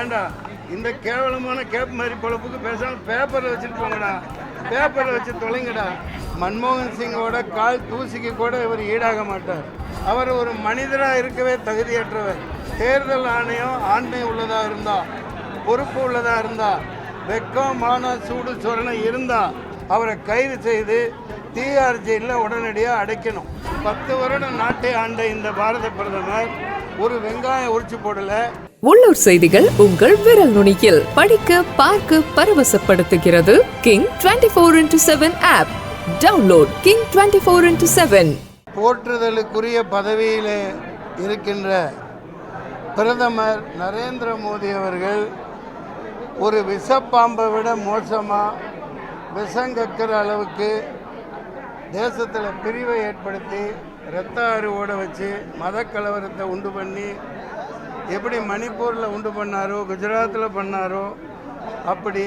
ஏண்டா இந்த கேவலமான கேப் மாதிரி பொழப்புக்கு பேசாமல் பேப்பரில் வச்சுட்டு போங்கடா. பேப்பரில் வச்சு தொலைங்கடா. மன்மோகன் சிங்கோட கால் தூசிக்கு கூட இவர் ஈடாக மாட்டார். அவர் ஒரு மனிதராக இருக்கவே தகுதியற்றவர். தேர்தல் ஆணையம் ஆண்மை உள்ளதாக இருந்தா பொறுப்பு உள்ளதாக இருந்தா வெக்கம் மான சூடு சொரணை இருந்தால் அவரை கைது செய்து டிஆர்ஜியில் ஜெயிலில் உடனடியாக அடைக்கணும். பத்து வருடம் நாட்டை ஆண்ட இந்த பாரத பிரதமர் ஒரு வெங்காயம் உரிச்சு போடலை உள்ளூர் செய்திகள் உங்கள் விரல் நுனியில். படிக்க பார்க்க பரவசப்படுத்துகிறது king twenty four into seven app download king twenty four into seven போற்றுதலுக்குரிய பதவியில் இருக்கின்ற பிரதமர் நரேந்திர மோடி அவர்கள் ஒரு விஷப்பாம்பை விட மோசமாக விஷங்கக்கிற அளவுக்கு தேசத்தில் பிரிவை ஏற்படுத்தி இரத்த அறுவோட வச்சு மதக்கலவரத்தை உண்டு பண்ணி எப்படி மணிப்பூரில் உண்டு பண்ணாரோ குஜராத்தில் பண்ணாரோ அப்படி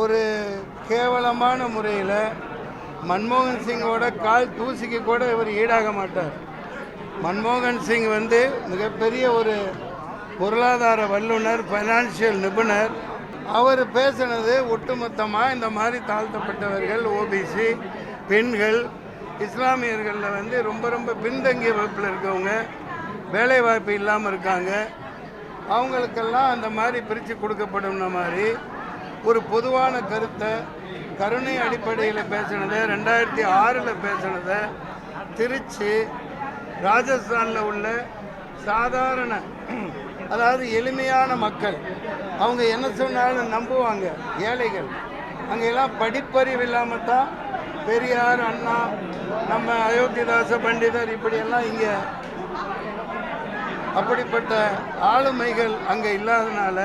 ஒரு கேவலமான முறையில் மன்மோகன் சிங்கோட கால் தூசிக்கு கூட இவர் ஈடாக மாட்டார். மன்மோகன் சிங் வந்து மிகப்பெரிய ஒரு பொருளாதார வல்லுனர் ஃபைனான்சியல் நிபுணர். அவர் பேசினது ஒட்டுமொத்தமாக இந்த மாதிரி தாழ்த்தப்பட்டவர்கள் ஓபிசி பெண்கள் இஸ்லாமியர்களில் வந்து ரொம்ப ரொம்ப பின்தங்கிய வகுப்பில் இருக்கவங்க. வேலை வாய்ப்பு இல்லாமல் இருக்காங்க. அவங்களுக்கெல்லாம் அந்த மாதிரி பிரித்து கொடுக்கப்படும்ன மாதிரி ஒரு பொதுவான கருத்தை கருணை அடிப்படையில் பேசினதை ரெண்டாயிரத்தி ஆறில் பேசினதை திருச்சி ராஜஸ்தானில் உள்ள சாதாரண அதாவது எளிமையான மக்கள் அவங்க என்ன சொன்னாலும் நம்புவாங்க ஏழைகள். அங்கெல்லாம் படிப்பறிவு இல்லாமல் தான் பெரியார் அண்ணா நம்ம அயோத்திதாச பண்டிதர் இப்படியெல்லாம் இங்கே அப்படிப்பட்ட ஆளுமைகள் அங்கே இல்லாதனால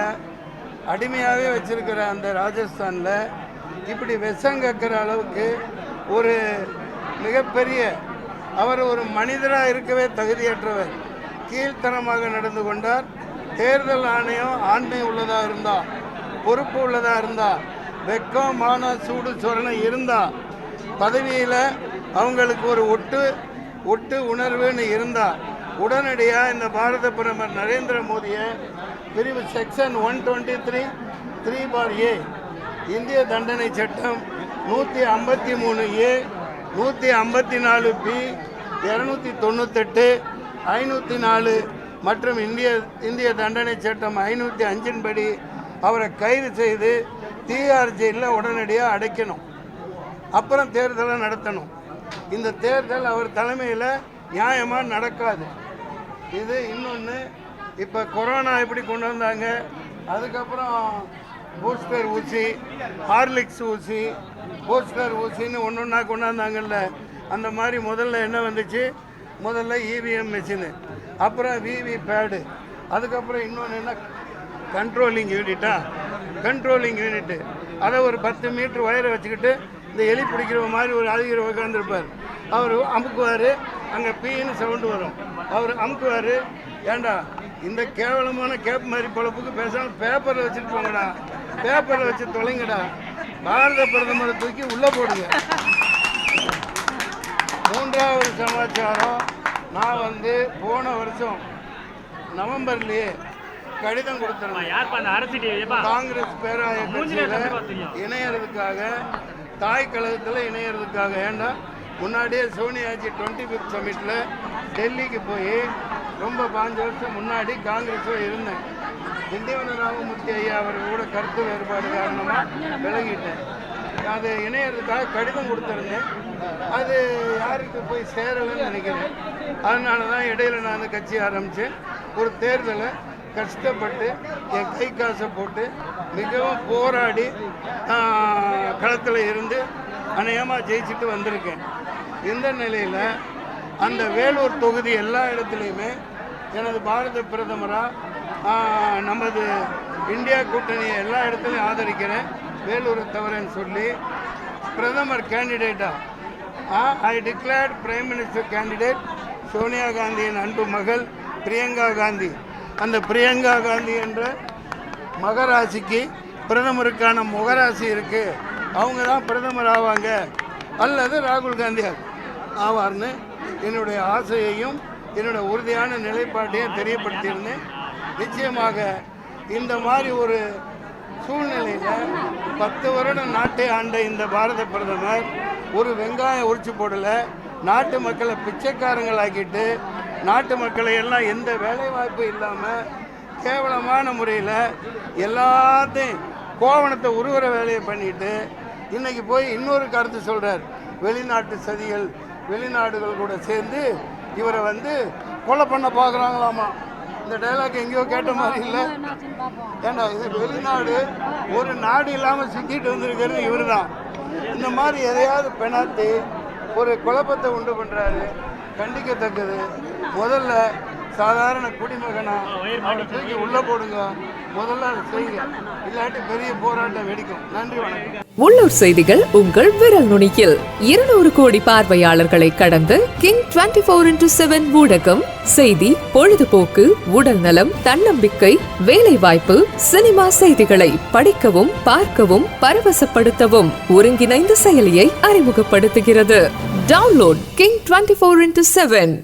அடிமையாகவே வச்சிருக்கிற அந்த ராஜஸ்தானில் இப்படி விஷம் கக்கிற அளவுக்கு ஒரு மிகப்பெரிய அவர் ஒரு மனிதராக இருக்கவே தகுதியற்றவர். கீழ்த்தனமாக நடந்து கொண்டார். தேர்தல் ஆணையம் ஆண்மை உள்ளதாக இருந்தா பொறுப்பு உள்ளதாக இருந்தா வெக்கம் மான சூடு சொரணை இருந்தா பதவியில் அவங்களுக்கு ஒரு ஒட்டு ஒட்டு உணர்வுன்னு இருந்தால் உடனடியாக இந்த பாரத பிரதமர் நரேந்திர மோடியை பிரிவு section one twenty three three for A இந்திய தண்டனை சட்டம் நூற்றி ஐம்பத்தி மூணு ஏ நூற்றி ஐம்பத்தி நாலு பி இரநூத்தி தொண்ணூத்தெட்டு ஐநூற்றி நாலு மற்றும் இந்திய இந்திய தண்டனை சட்டம் ஐநூற்றி அஞ்சின் படி அவரை கைது செய்து டிஆர் ஜெயிலில் உடனடியாக அடைக்கணும். அப்புறம் தேர்தலை நடத்தணும். இந்த தேர்தல் அவர் தலைமையில் நியாயமாக நடக்காது. இது இன்னொன்று இப்போ கொரோனா எப்படி கொண்டு வந்தாங்க அதுக்கப்புறம் பூஸ்டர் ஊசி ஹார்லிக்ஸ் ஊசி பூஸ்டர் ஊசின்னு ஒன்று ஒன்றா கொண்டாந்தாங்கல்ல அந்த மாதிரி முதல்ல என்ன வந்துச்சு? முதல்ல இவிஎம் மிஷினு அப்புறம் விவி பேடு அதுக்கப்புறம் இன்னொன்று என்ன கண்ட்ரோலிங் யூனிட்டா கண்ட்ரோலிங் யூனிட்டு அதை ஒரு பத்து மீட்ரு ஒயரை வச்சுக்கிட்டு இந்த எலி பிடிக்கிற மாதிரி ஒரு அழுகிற உட்காந்துருப்பார் அவர் அமுக்குவார் அங்கே பீன்னு சவுண்டு வரும். அவர் அமுக்குவார். ஏண்டா இந்த கேவலமான கேப் மாதிரி பொழப்புக்கு பேசாமல் பேப்பரில் வச்சுட்டு போங்கடா. பேப்பரில் வச்சு தொலைங்கடா. பாரத பிரதமரை தூக்கி உள்ளே போடுங்க. மூன்றாவது சமாச்சாரம் நான் வந்து போன வருஷம் நவம்பர்லேயே கடிதம் கொடுத்துருந்தேன். காங்கிரஸ் பேராய கட்சியில் இணையறதுக்காக தாய் கழகத்தில் இணையறதுக்காக ஏண்டா முன்னாடியே சோனியாஜி டுவெண்ட்டி ஃபிஃப்த் சமிட்டில் டெல்லிக்கு போய் ரொம்ப பாஞ்சு வருஷம் முன்னாடி காங்கிரஸில் இருந்தேன். திண்டிவன ராமமூர்த்தி ஐயா அவர் கூட கருத்து வேறுபாடு காரணமாக விலகிட்டேன் அது இணையறதுக்காக கடிதம் கொடுத்துருந்தேன். அது யாருக்கு போய் சேரலைன்னு நினைக்கிறேன். அதனால தான் இடையில நான் கட்சி ஆரம்பித்தேன் ஒரு தேர்தலை கஷ்டப்பட்டு என் கை காசை போட்டு மிகவும் போராடி களத்தில் இருந்து அநேகமாக ஜெயிச்சுட்டு வந்திருக்கேன். இந்த நிலையில் அந்த வேலூர் தொகுதி எல்லா இடத்துலையுமே எனது பாரத பிரதமராக நமது இந்தியா கூட்டணியை எல்லா இடத்துலையும் ஆதரிக்கிறேன். வேலூரை தவிரன்னு சொல்லி பிரதமர் கேண்டிடேட்டாக I declared prime minister candidate Sonia காந்தியின் அன்பு மகள் பிரியங்கா காந்தி. அந்த பிரியங்கா காந்தி என்ற மகராசிக்கு பிரதமருக்கான முகராசி இருக்குது அவங்க தான் பிரதமர் ஆவாங்க. அல்லது ராகுல் காந்தி ஆவார்னு என்னுடைய ஆசையையும் என்னுடைய உறுதியான நிலைப்பாட்டையும் தெரியப்படுத்தியிருந்தேன். நிச்சயமாக இந்த மாதிரி ஒரு சூழ்நிலையில் பத்து வருடம் நாட்டை ஆண்ட இந்த பாரத பிரதமர் ஒரு வெங்காயம் உரிச்சு போடல நாட்டு மக்களை பிச்சைக்காரங்களாக்கிட்டு நாட்டு மக்களை எல்லாம் எந்த வேலைவாய்ப்பு இல்லாமல் கேவலமான முறையில் எல்லாத்தையும் கோவணத்தை உருவுற வேலையை பண்ணிட்டு இன்னைக்கு போய் இன்னொரு கருத்து சொல்கிறார் வெளிநாட்டு சதிகள் வெளிநாடுகள் கூட சேர்ந்து இவரை வந்து கொலை பண்ண பார்க்குறாங்களாமா? இந்த டைலாக் எங்கேயோ கேட்ட மாதிரி இல்லை. ஏன்னா இது வெளிநாடு ஒரு நாடு இல்லாமல் சுற்றிட்டு வந்திருக்கிறது இவர் தான் இந்த மாதிரி எதையாவது பெணாத்தி ஒரு குழப்பத்தை உண்டு பண்ணுறாரு கண்டிக்கத்தக்கது. முதல்ல சாதாரண குடிமகனா அவனை தூக்கி உள்ளே போடுங்க. முதல்ல அதை செய்யுங்க. இல்லாட்டி பெரிய போராட்டம் வெடிக்கும். நன்றி வணக்கம். உள்ளூர் செய்திகள் உங்கள் விரல் நுனியில். இருநூறு கோடி பார்வையாளர்களை கடந்து king twenty four into seven ஊடகம் செய்தி பொழுதுபோக்கு உடல் நலம் தன்னம்பிக்கை வேலை வாய்ப்பு சினிமா செய்திகளை படிக்கவும் பார்க்கவும் பரவசப்படுத்தவும் ஒருங்கிணைந்த செயலியை அறிமுகப்படுத்துகிறது. Download king twenty four into seven.